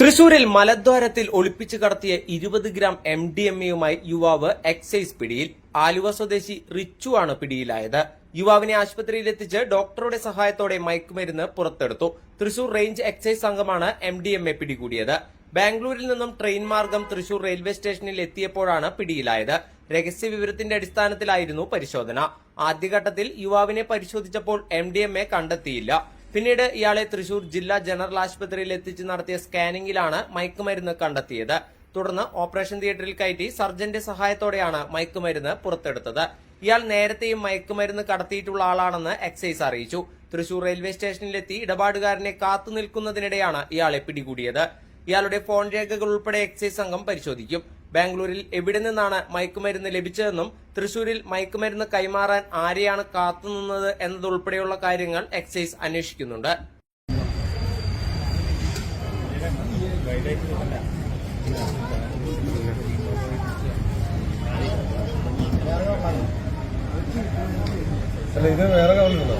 തൃശൂരിൽ മലദ്വാരത്തിൽ ഒളിപ്പിച്ചു കടത്തിയ ഇരുപത് ഗ്രാം എം ഡി എം എയുമായി യുവാവ് എക്സൈസ് പിടിയിൽ. ആലുവ സ്വദേശി റിച്ചു ആണ് പിടിയിലായത്. യുവാവിനെ ആശുപത്രിയിലെത്തിച്ച് ഡോക്ടറുടെ സഹായത്തോടെ മയക്കുമരുന്ന് പുറത്തെടുത്തു. തൃശൂർ റേഞ്ച് എക്സൈസ് സംഘമാണ് എം ഡി എം എ പിടികൂടിയത്. ബാംഗ്ലൂരിൽ നിന്നും ട്രെയിൻ മാർഗം തൃശൂർ റെയിൽവേ സ്റ്റേഷനിൽ എത്തിയപ്പോഴാണ് പിടിയിലായത്. രഹസ്യ വിവരത്തിന്റെ അടിസ്ഥാനത്തിലായിരുന്നു പരിശോധന. ആദ്യഘട്ടത്തിൽ യുവാവിനെ പരിശോധിച്ചപ്പോൾ എം കണ്ടെത്തിയില്ല. പിന്നീട് ഇയാളെ തൃശൂർ ജില്ലാ ജനറൽ ആശുപത്രിയിൽ എത്തിച്ച് നടത്തിയ സ്കാനിംഗിലാണ് മയക്കുമരുന്ന് കണ്ടെത്തിയത്. തുടർന്ന് ഓപ്പറേഷൻ തിയേറ്ററിൽ കയറ്റി സർജന്റെ സഹായത്തോടെയാണ് മയക്കുമരുന്ന് പുറത്തെടുത്തത്. ഇയാൾ നേരത്തെയും മയക്കുമരുന്ന് കടത്തിയിട്ടുള്ള ആളാണെന്ന് എക്സൈസ് അറിയിച്ചു. തൃശൂർ റെയിൽവേ സ്റ്റേഷനിലെത്തി ഇടപാടുകാരനെ കാത്തു നിൽക്കുന്നതിനിടെയാണ് ഇയാളെ പിടികൂടിയത്. ഇയാളുടെ ഫോൺ രേഖകൾ ഉൾപ്പെടെ എക്സൈസ് സംഘം പരിശോധിക്കും. ബാംഗ്ലൂരിൽ എവിടെ നിന്നാണ് മയക്കുമരുന്ന് ലഭിച്ചതെന്നും തൃശൂരിൽ മയക്കുമരുന്ന് കൈമാറാൻ ആരെയാണ് കാത്തുനിന്നത് എന്നതുൾപ്പെടെയുള്ള കാര്യങ്ങൾ എക്സൈസ് അന്വേഷിക്കുന്നുണ്ട്. അല്ല ഇത് വേറെ കവറിലുണ്ടോ?